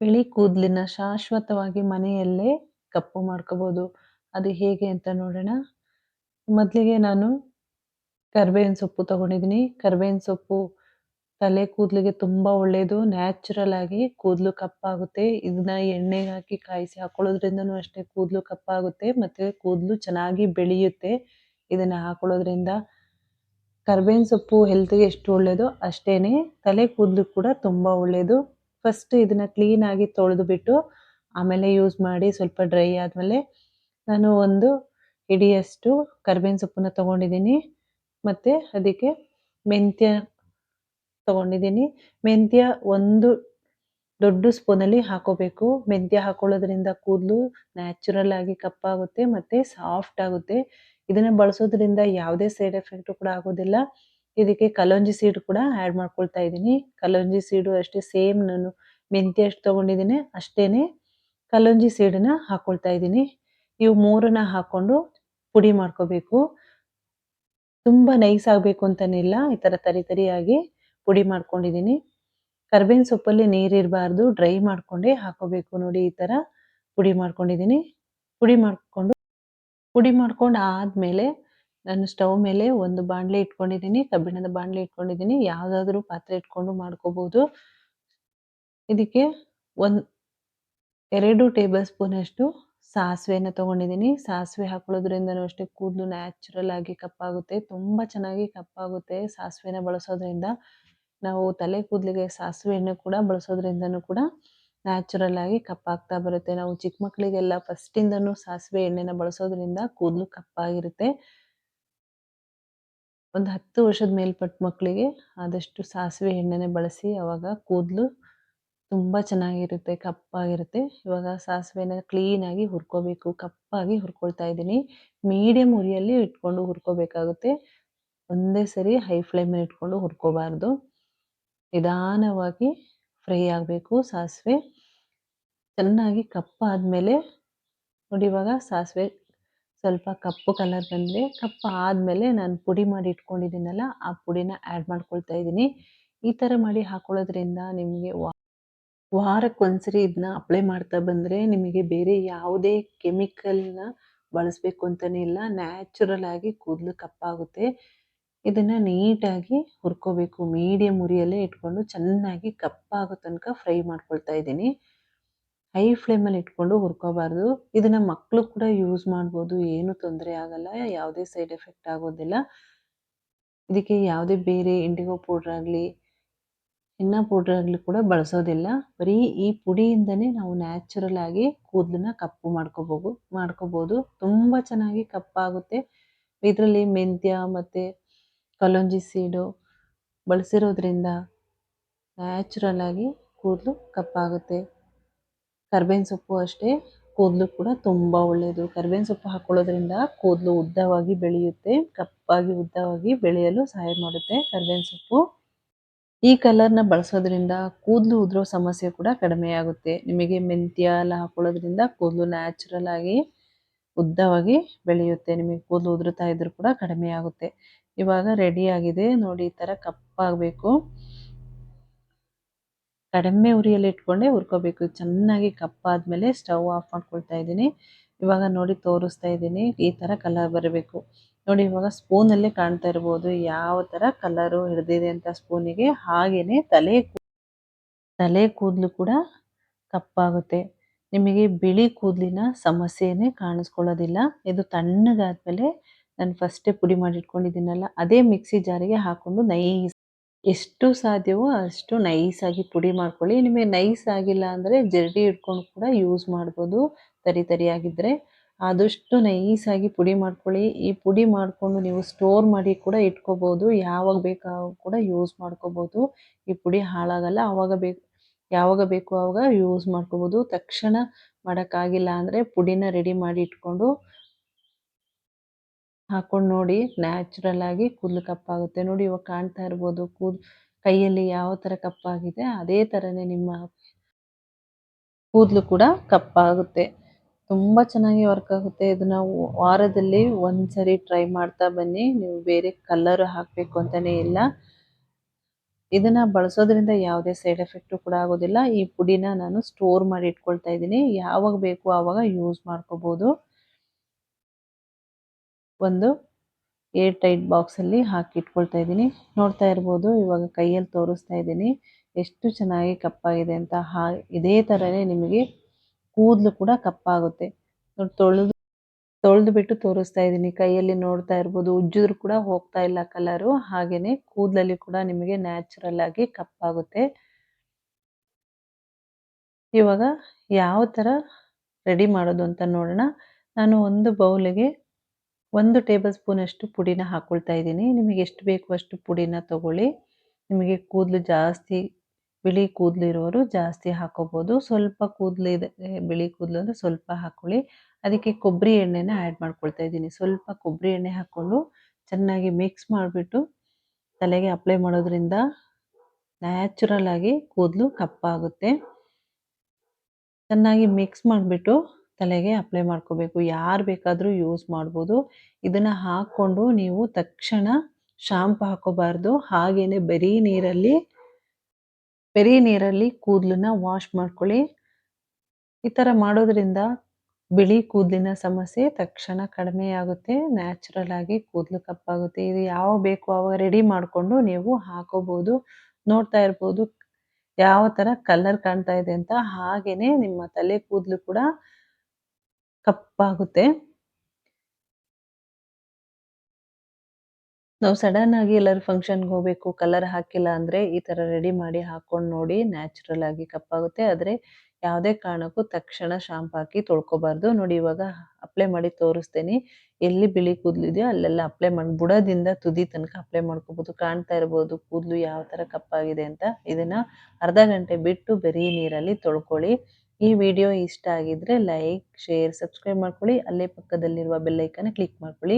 ಬಿಳಿ ಕೂದಲಿನ ಶಾಶ್ವತವಾಗಿ ಮನೆಯಲ್ಲೇ ಕಪ್ಪು ಮಾಡ್ಕೋಬೋದು. ಅದು ಹೇಗೆ ಅಂತ ನೋಡೋಣ. ಮೊದಲಿಗೆ ನಾನು ಕರ್ಬೇವಿನ ಸೊಪ್ಪು ತಗೊಂಡಿದ್ದೀನಿ. ಕರ್ಬೇವಿನ ಸೊಪ್ಪು ತಲೆ ಕೂದಲಿಗೆ ತುಂಬ ಒಳ್ಳೆಯದು ನ್ಯಾಚುರಲ್ ಆಗಿ ಕೂದಲು ಕಪ್ಪಾಗುತ್ತೆ. ಇದನ್ನ ಎಣ್ಣೆ ಹಾಕಿ ಕಾಯಿಸಿ ಹಾಕೊಳ್ಳೋದ್ರಿಂದನೂ ಅಷ್ಟೇ ಕೂದಲು ಕಪ್ಪಾಗುತ್ತೆ ಮತ್ತು ಕೂದಲು ಚೆನ್ನಾಗಿ ಬೆಳೆಯುತ್ತೆ ಇದನ್ನು ಹಾಕೊಳ್ಳೋದ್ರಿಂದ. ಕರ್ಬೇವಿನ ಸೊಪ್ಪು ಹೆಲ್ತ್ಗೆ ಎಷ್ಟು ಒಳ್ಳೆಯದು ಅಷ್ಟೇ ತಲೆ ಕೂದಲು ಕೂಡ ತುಂಬ ಒಳ್ಳೆಯದು ಫಸ್ಟ್ ಇದನ್ನ ಕ್ಲೀನಾಗಿ ತೊಳೆದು ಬಿಟ್ಟು ಆಮೇಲೆ ಯೂಸ್ ಮಾಡಿ ಸ್ವಲ್ಪ ಡ್ರೈ ಆದಮೇಲೆ ನಾನು ಒಂದು ಹಿಡಿಯಷ್ಟು ಕರ್ಬೇವಿನ ಸೊಪ್ಪನ್ನ ತಗೊಂಡಿದ್ದೀನಿ. ಮತ್ತು ಅದಕ್ಕೆ ಮೆಂತ್ಯ ತೊಗೊಂಡಿದ್ದೀನಿ. ಮೆಂತ್ಯ ಒಂದು ದೊಡ್ಡ ಸ್ಪೂನಲ್ಲಿ ಹಾಕೋಬೇಕು. ಮೆಂತ್ಯ ಹಾಕೊಳ್ಳೋದ್ರಿಂದ ಕೂದಲು ನ್ಯಾಚುರಲ್ ಆಗಿ ಕಪ್ಪಾಗುತ್ತೆ ಮತ್ತು ಸಾಫ್ಟ್ ಆಗುತ್ತೆ. ಇದನ್ನು ಬಳಸೋದ್ರಿಂದ ಯಾವುದೇ ಸೈಡ್ ಎಫೆಕ್ಟು ಕೂಡ ಆಗೋದಿಲ್ಲ. ಇದಕ್ಕೆ ಕಲೋಂಜಿ ಸೀಡ್ ಕೂಡ ಆ್ಯಡ್ ಮಾಡ್ಕೊಳ್ತಾ ಇದ್ದೀನಿ. ಕಲೋಂಜಿ ಸೀಡು ಅಷ್ಟೇ ಸೇಮ್ ನಾನು ಮೆಂತ್ಯ ಎಷ್ಟು ತೊಗೊಂಡಿದ್ದೀನಿ. ಅಷ್ಟೇ ಕಲೋಂಜಿ ಸೀಡನ್ನ ಹಾಕ್ಕೊಳ್ತಾ ಇದ್ದೀನಿ. ಇವು ಮೂರನ್ನ ಹಾಕ್ಕೊಂಡು ಪುಡಿ ಮಾಡ್ಕೋಬೇಕು. ತುಂಬ ನೈಸ್ ಆಗಬೇಕು ಅಂತನಿಲ್ಲ. ಈ ಥರ ತರಿ ತರಿಯಾಗಿ ಪುಡಿ ಮಾಡ್ಕೊಂಡಿದ್ದೀನಿ. ಕರ್ಬೇವಿನ ಸೊಪ್ಪಲ್ಲಿ ನೀರಿರಬಾರ್ದು ಡ್ರೈ ಮಾಡ್ಕೊಂಡೇ ಹಾಕೋಬೇಕು ನೋಡಿ ಈ ಥರ ಪುಡಿ ಮಾಡ್ಕೊಂಡಿದ್ದೀನಿ. ಪುಡಿ ಮಾಡಿಕೊಂಡು, ಪುಡಿ ಮಾಡ್ಕೊಂಡು ಆದಮೇಲೆ ನಾನು ಸ್ಟವ್ ಮೇಲೆ ಒಂದು ಬಾಣಲೆ ಇಟ್ಕೊಂಡಿದ್ದೀನಿ, ಕಬ್ಬಿಣದ ಬಾಣಲೆ ಇಟ್ಕೊಂಡಿದ್ದೀನಿ. ಯಾವುದಾದ್ರೂ ಪಾತ್ರೆ ಇಟ್ಕೊಂಡು ಮಾಡ್ಕೋಬೋದು. ಇದಕ್ಕೆ ಒಂದು, ಎರಡು ಟೇಬಲ್ ಸ್ಪೂನ್ ಅಷ್ಟು ಸಾಸಿವೆನ ತೊಗೊಂಡಿದ್ದೀನಿ. ಸಾಸಿವೆ ಹಾಕೊಳ್ಳೋದ್ರಿಂದನೂ ಅಷ್ಟೇ ಕೂದಲು ನ್ಯಾಚುರಲ್ ಆಗಿ ಕಪ್ಪಾಗುತ್ತೆ. ತುಂಬ ಚೆನ್ನಾಗಿ ಕಪ್ಪಾಗುತ್ತೆ ಸಾಸಿವೆನ ಬಳಸೋದ್ರಿಂದ. ನಾವು ತಲೆ ಕೂದಲಿಗೆ ಸಾಸಿವೆ ಎಣ್ಣೆ ಕೂಡ ಬಳಸೋದ್ರಿಂದನೂ ಕೂಡ ನ್ಯಾಚುರಲ್ ಆಗಿ ಕಪ್ಪಾಗ್ತಾ ಬರುತ್ತೆ. ನಾವು ಚಿಕ್ಕ ಮಕ್ಕಳಿಗೆಲ್ಲ ಫಸ್ಟಿಂದನೂ ಸಾಸಿವೆ ಎಣ್ಣೆನ ಬಳಸೋದ್ರಿಂದ ಕೂದಲು ಕಪ್ಪಾಗಿರುತ್ತೆ. ಒಂದು ಹತ್ತು ವರ್ಷದ ಮೇಲ್ಪಟ್ಟ ಮಕ್ಕಳಿಗೆ ಆದಷ್ಟು ಸಾಸಿವೆ ಎಣ್ಣೆನೇ ಬಳಸಿ ಅವಾಗ ಕೂದಲು ತುಂಬ ಚೆನ್ನಾಗಿರುತ್ತೆ, ಕಪ್ಪಾಗಿರುತ್ತೆ. ಇವಾಗ ಸಾಸಿವೆನ ಕ್ಲೀನಾಗಿ ಹುರ್ಕೋಬೇಕು, ಕಪ್ಪಾಗಿ ಹುರ್ಕೊಳ್ತಾ ಇದ್ದೀನಿ. ಮೀಡಿಯಮ್ ಉರಿಯಲ್ಲಿ ಇಟ್ಕೊಂಡು ಹುರ್ಕೋಬೇಕಾಗುತ್ತೆ. ಒಂದೇ ಸರಿ ಹೈ ಫ್ಲೇಮಲ್ಲಿ ಇಟ್ಕೊಂಡು ಹುರ್ಕೋಬಾರ್ದು. ನಿಧಾನವಾಗಿ ಫ್ರೈ ಆಗಬೇಕು ಸಾಸಿವೆ. ಚೆನ್ನಾಗಿ ಕಪ್ಪಾದಮೇಲೆ ನೋಡಿ ಇವಾಗ ಸಾಸಿವೆ ಸ್ವಲ್ಪ ಕಪ್ಪು ಕಲರ್ ಬಂದರೆ ಕಪ್ಪು ಆದಮೇಲೆ ನಾನು ಪುಡಿ ಮಾಡಿ ಇಟ್ಕೊಂಡಿದ್ದೀನಲ್ಲ, ಆ ಪುಡಿನ ಆ್ಯಡ್ ಮಾಡ್ಕೊಳ್ತಾ ಇದ್ದೀನಿ. ಈ ಥರ ಮಾಡಿ ಹಾಕೊಳ್ಳೋದ್ರಿಂದ ನಿಮಗೆ ವಾರಕ್ಕೊಂದ್ಸರಿ ಇದನ್ನ ಅಪ್ಲೈ ಮಾಡ್ತಾ ಬಂದರೆ ನಿಮಗೆ ಬೇರೆ ಯಾವುದೇ ಕೆಮಿಕಲ್ನ ಬಳಸಬೇಕು ಅಂತಲೇ ಇಲ್ಲ ನ್ಯಾಚುರಲ್ ಆಗಿ ಕೂದಲು ಕಪ್ಪಾಗುತ್ತೆ. ಇದನ್ನು ನೀಟಾಗಿ ಹುರ್ಕೋಬೇಕು ಮೀಡಿಯಮ್ ಉರಿಯಲ್ಲೇ ಇಟ್ಕೊಂಡು ಚೆನ್ನಾಗಿ ಕಪ್ಪಾಗೋ ತನಕ ಫ್ರೈ ಮಾಡ್ಕೊಳ್ತಾ ಇದ್ದೀನಿ. ಹೈ ಫ್ಲೇಮಲ್ಲಿ ಇಟ್ಕೊಂಡು ಹುರ್ಕೋಬಾರ್ದು. ಇದನ್ನು ಮಕ್ಕಳು ಕೂಡ ಯೂಸ್ ಮಾಡ್ಬೋದು, ಏನು ತೊಂದರೆ ಆಗಲ್ಲ, ಯಾವುದೇ ಸೈಡ್ ಎಫೆಕ್ಟ್ ಆಗೋದಿಲ್ಲ. ಇದಕ್ಕೆ ಯಾವುದೇ ಬೇರೆ ಇಂಡಿಗೋ ಪೌಡ್ರ್ ಆಗಲಿ ಎಣ್ಣೆ ಪೌಡ್ರ್ ಆಗಲಿ ಕೂಡ ಬಳಸೋದಿಲ್ಲ. ಬರೀ ಈ ಪುಡಿಯಿಂದನೇ ನಾವು ನ್ಯಾಚುರಲ್ ಆಗಿ ಕೂದಲನ್ನ ಕಪ್ಪು ಮಾಡ್ಕೋಬೋದು ಮಾಡ್ಕೋಬೋದು. ತುಂಬ ಚೆನ್ನಾಗಿ ಕಪ್ಪಾಗುತ್ತೆ. ಇದರಲ್ಲಿ ಮೆಂತ್ಯ ಮತ್ತು ಕಲೊಂಜಿ ಸೀಡು ಬಳಸಿರೋದ್ರಿಂದ ನ್ಯಾಚುರಲ್ ಆಗಿ ಕೂದಲು ಕಪ್ಪಾಗುತ್ತೆ. ಕರ್ಬೇವಿನ ಸೊಪ್ಪು ಅಷ್ಟೇ, ಕೂದಲು ಕೂಡ ತುಂಬ ಒಳ್ಳೆಯದು ಕರ್ಬೇವಿನ ಸೊಪ್ಪು ಹಾಕ್ಕೊಳ್ಳೋದ್ರಿಂದ ಕೂದಲು ಉದ್ದವಾಗಿ ಬೆಳೆಯುತ್ತೆ, ಕಪ್ಪಾಗಿ ಉದ್ದವಾಗಿ ಬೆಳೆಯಲು ಸಹಾಯ ಮಾಡುತ್ತೆ ಕರ್ಬೇವಿನ ಸೊಪ್ಪು. ಈ ಕಲರ್ನ ಬಳಸೋದ್ರಿಂದ ಕೂದಲು ಉದುರೋ ಸಮಸ್ಯೆ ಕೂಡ ಕಡಿಮೆ ಆಗುತ್ತೆ. ನಿಮಗೆ ಮೆಂತ್ಯ ಎಲ್ಲ ಹಾಕೊಳ್ಳೋದ್ರಿಂದ ಕೂದಲು ನ್ಯಾಚುರಲ್ ಆಗಿ ಉದ್ದವಾಗಿ ಬೆಳೆಯುತ್ತೆ. ನಿಮಗೆ ಕೂದಲು ಉದುರುತ್ತಾ ಇದ್ರೂ ಕೂಡ ಕಡಿಮೆ ಆಗುತ್ತೆ. ಇವಾಗ ರೆಡಿ ಆಗಿದೆ. ನೋಡಿ ಈ ಥರ ಕಪ್ಪಾಗಬೇಕು. ಕಡಿಮೆ ಉರಿಯಲ್ಲಿ ಇಟ್ಕೊಂಡೆ ಹುರ್ಕೋಬೇಕು. ಚೆನ್ನಾಗಿ ಕಪ್ಪಾದ್ಮೇಲೆ ಸ್ಟವ್ ಆಫ್ ಮಾಡ್ಕೊಳ್ತಾ ಇದ್ದೀನಿ. ಇವಾಗ ನೋಡಿ ತೋರಿಸ್ತಾ ಇದ್ದೀನಿ ಈ ಥರ ಕಲರ್ ಬರಬೇಕು. ನೋಡಿ ಇವಾಗ ಸ್ಪೂನಲ್ಲೇ ಕಾಣ್ತಾ ಇರ್ಬೋದು ಯಾವ ಥರ ಕಲರು ಹಿಡಿದಿದೆ ಅಂತ ಸ್ಪೂನಿಗೆ ಹಾಗೆಯೇ ತಲೆ ತಲೆ ಕೂದಲು ಕೂಡ ಕಪ್ಪಾಗುತ್ತೆ. ನಿಮಗೆ ಬಿಳಿ ಕೂದಲಿನ ಸಮಸ್ಯೆನೇ ಕಾಣಿಸ್ಕೊಳ್ಳೋದಿಲ್ಲ. ಇದು ತಣ್ಣಗಾದ್ಮೇಲೆ ನಾನು ಫಸ್ಟೇ ಪುಡಿ ಮಾಡಿ ಇಟ್ಕೊಂಡಿದ್ದೀನಲ್ಲ, ಅದೇ ಮಿಕ್ಸಿ ಜಾರಿಗೆ ಹಾಕ್ಕೊಂಡು ನೈಸ್ ಎಷ್ಟು ಸಾಧ್ಯವೋ ಅಷ್ಟು ನೈಸಾಗಿ ಪುಡಿ ಮಾಡ್ಕೊಳ್ಳಿ. ನಿಮಗೆ ನೈಸ್ ಆಗಿಲ್ಲ ಅಂದರೆ ಜರಡಿ ಇಟ್ಕೊಂಡು ಕೂಡ ಯೂಸ್ ಮಾಡ್ಬೋದು. ತರಿ ತರಿಯಾಗಿದ್ದರೆ ಆದಷ್ಟು ನೈಸಾಗಿ ಪುಡಿ ಮಾಡ್ಕೊಳ್ಳಿ. ಈ ಪುಡಿ ಮಾಡಿಕೊಂಡು ನೀವು ಸ್ಟೋರ್ ಮಾಡಿ ಕೂಡ ಇಟ್ಕೋಬೋದು. ಯಾವಾಗ ಬೇಕಾಗ ಕೂಡ ಯೂಸ್ ಮಾಡ್ಕೋಬೋದು. ಈ ಪುಡಿ ಹಾಳಾಗಲ್ಲ. ಆವಾಗ ಬೇಕು ಯಾವಾಗ ಬೇಕು ಆವಾಗ ಯೂಸ್ ಮಾಡ್ಕೋಬೋದು. ತಕ್ಷಣ ಮಾಡೋಕ್ಕಾಗಿಲ್ಲ ಅಂದರೆ ಪುಡಿನ ರೆಡಿ ಮಾಡಿ ಇಟ್ಕೊಂಡು ಹಾಕೊಂಡು ನೋಡಿ ನ್ಯಾಚುರಲ್ ಆಗಿ ಕೂದಲು ಕಪ್ಪಾಗುತ್ತೆ. ನೋಡಿ ಇವಾಗ ಕಾಣ್ತಾ ಇರ್ಬೋದು ಕೂದ್, ಕೈಯಲ್ಲಿ ಯಾವ ಥರ ಕಪ್ಪಾಗಿದೆ, ಅದೇ ಥರನೇ ನಿಮ್ಮ ಕೂದಲು ಕೂಡ ಕಪ್ಪಾಗುತ್ತೆ. ತುಂಬ ಚೆನ್ನಾಗಿ ವರ್ಕ್ ಆಗುತ್ತೆ. ಇದನ್ನ ವಾರದಲ್ಲಿ ಒಂದ್ಸರಿ ಟ್ರೈ ಮಾಡ್ತಾ ಬನ್ನಿ. ನೀವು ಬೇರೆ ಕಲರ್ ಹಾಕಬೇಕು ಅಂತಾನೆ ಇಲ್ಲ. ಇದನ್ನ ಬಳಸೋದ್ರಿಂದ ಯಾವುದೇ ಸೈಡ್ ಎಫೆಕ್ಟು ಕೂಡ ಆಗೋದಿಲ್ಲ. ಈ ಪುಡಿನ ನಾನು ಸ್ಟೋರ್ ಮಾಡಿ ಇಟ್ಕೊಳ್ತಾ ಇದ್ದೀನಿ. ಯಾವಾಗ ಬೇಕು ಆವಾಗ ಯೂಸ್ ಮಾಡ್ಕೋಬೋದು. ಒಂದು ಏರ್ ಟೈಟ್ ಬಾಕ್ಸಲ್ಲಿ ಹಾಕಿ ಇಟ್ಕೊಳ್ತಾ ಇದ್ದೀನಿ. ನೋಡ್ತಾ ಇರ್ಬೋದು, ಇವಾಗ ಕೈಯಲ್ಲಿ ತೋರಿಸ್ತಾ ಇದ್ದೀನಿ. ಎಷ್ಟು ಚೆನ್ನಾಗಿ ಕಪ್ಪಾಗಿದೆ ಅಂತ. ಹಾ, ಇದೇ ಥರನೇ ನಿಮಗೆ ಕೂದಲು ಕೂಡ ಕಪ್ಪಾಗುತ್ತೆ. ತೊಳೆದು ತೊಳೆದು ಬಿಟ್ಟು ತೋರಿಸ್ತಾ ಇದ್ದೀನಿ. ಕೈಯಲ್ಲಿ ನೋಡ್ತಾ ಇರ್ಬೋದು, ಉಜ್ಜಿದ್ರು ಕೂಡ ಹೋಗ್ತಾ ಇಲ್ಲ ಕಲರು. ಹಾಗೆಯೇ ಕೂದಲಲ್ಲಿ ಕೂಡ ನಿಮಗೆ ನ್ಯಾಚುರಲ್ ಆಗಿ ಕಪ್ಪಾಗುತ್ತೆ. ಇವಾಗ ಯಾವ ಥರ ರೆಡಿ ಮಾಡೋದು ಅಂತ ನೋಡೋಣ. ನಾನು ಒಂದು ಬೌಲಿಗೆ ಒಂದು ಟೇಬಲ್ ಸ್ಪೂನಷ್ಟು ಪುಡಿನ ಹಾಕ್ಕೊಳ್ತಾ ಇದ್ದೀನಿ. ನಿಮಗೆ ಎಷ್ಟು ಬೇಕು ಅಷ್ಟು ಪುಡಿನ ತಗೊಳ್ಳಿ. ನಿಮಗೆ ಕೂದಲು ಜಾಸ್ತಿ, ಬಿಳಿ ಕೂದಲು ಇರೋರು ಜಾಸ್ತಿ ಹಾಕೋಬೋದು. ಸ್ವಲ್ಪ ಕೂದಲು ಇದೆ ಬಿಳಿ ಕೂದಲು ಅಂದರೆ ಸ್ವಲ್ಪ ಹಾಕ್ಕೊಳ್ಳಿ ಅದಕ್ಕೆ ಕೊಬ್ಬರಿ ಎಣ್ಣೆನ ಆ್ಯಡ್ ಮಾಡ್ಕೊಳ್ತಾ ಇದ್ದೀನಿ. ಸ್ವಲ್ಪ ಕೊಬ್ಬರಿ ಎಣ್ಣೆ ಹಾಕ್ಕೊಂಡು ಚೆನ್ನಾಗಿ ಮಿಕ್ಸ್ ಮಾಡಿಬಿಟ್ಟು ತಲೆಗೆ ಅಪ್ಲೈ ಮಾಡೋದ್ರಿಂದ ನ್ಯಾಚುರಲ್ ಆಗಿ ಕೂದಲು ಕಪ್ಪಾಗುತ್ತೆ. ಚೆನ್ನಾಗಿ ಮಿಕ್ಸ್ ಮಾಡಿಬಿಟ್ಟು ತಲೆಗೆ ಅಪ್ಲೈ ಮಾಡ್ಕೋಬೇಕು. ಯಾರು ಬೇಕಾದರೂ ಯೂಸ್ ಮಾಡ್ಬೋದು. ಇದನ್ನು ಹಾಕ್ಕೊಂಡು ನೀವು ತಕ್ಷಣ ಶಾಂಪು ಹಾಕೋಬಾರ್ದು. ಹಾಗೆಯೇ ಬರೀ ನೀರಲ್ಲಿ ಬರೀ ನೀರಲ್ಲಿ ಕೂದಲನ್ನ ವಾಶ್ ಮಾಡ್ಕೊಳ್ಳಿ. ಈ ಥರ ಮಾಡೋದ್ರಿಂದ ಬಿಳಿ ಕೂದಲಿನ ಸಮಸ್ಯೆ ತಕ್ಷಣ ಕಡಿಮೆ ಆಗುತ್ತೆ. ನ್ಯಾಚುರಲ್ ಆಗಿ ಕೂದಲು ಕಪ್ಪಾಗುತ್ತೆ. ಇದು ಯಾವ ಬೇಕು ಅವಾಗ ರೆಡಿ ಮಾಡಿಕೊಂಡು ನೀವು ಹಾಕೋಬೋದು. ನೋಡ್ತಾ ಇರ್ಬೋದು. ಯಾವ ಥರ ಕಲರ್ ಕಾಣ್ತಾ ಇದೆ ಅಂತ. ಹಾಗೆಯೇ ನಿಮ್ಮ ತಲೆ ಕೂದಲು ಕೂಡ ಕಪ್ಪಾಗುತ್ತೆ. ನಾವು ಸಡನ್ ಆಗಿ ಎಲ್ಲರೂ ಫಂಕ್ಷನ್ಗೆ ಹೋಗಬೇಕು ಕಲರ್ ಹಾಕಿಲ್ಲ ಅಂದರೆ ಈ ಥರ ರೆಡಿ ಮಾಡಿ ಹಾಕೊಂಡು ನೋಡಿ ನ್ಯಾಚುರಲ್ ಆಗಿ ಕಪ್ಪಾಗುತ್ತೆ. ಆದರೆ ಯಾವುದೇ ಕಾರಣಕ್ಕೂ ತಕ್ಷಣ ಶಾಂಪ್ ಹಾಕಿ ತೊಳ್ಕೊಬಾರ್ದು. ನೋಡಿ ಇವಾಗ ಅಪ್ಲೈ ಮಾಡಿ ತೋರಿಸ್ತೇನೆ. ಎಲ್ಲಿ ಬಿಳಿ ಕೂದಲಿದೆಯೋ ಅಲ್ಲೆಲ್ಲ ಅಪ್ಲೈ ಮಾಡಿ, ಬುಡದಿಂದ ತುದಿ ತನಕ ಅಪ್ಲೈ ಮಾಡ್ಕೋಬೋದು. ಕಾಣ್ತಾ ಇರ್ಬೋದು ಕೂದಲು ಯಾವ ಥರ ಕಪ್ಪಾಗಿದೆ ಅಂತ. ಇದನ್ನು ಅರ್ಧ ಗಂಟೆ ಬಿಟ್ಟು ಬರೀ ನೀರಲ್ಲಿ ತೊಳ್ಕೊಳ್ಳಿ. ಈ ವಿಡಿಯೋ ಇಷ್ಟ ಆಗಿದ್ರೆ ಲೈಕ್ ಶೇರ್ ಸಬ್ಸ್ಕ್ರೈಬ್ ಮಾಡ್ಕೊಳ್ಳಿ. ಅಲ್ಲೇ ಪಕ್ಕದಲ್ಲಿರುವ ಬೆಲ್ ಐಕಾನ್ ಕ್ಲಿಕ್ ಮಾಡ್ಕೊಳ್ಳಿ.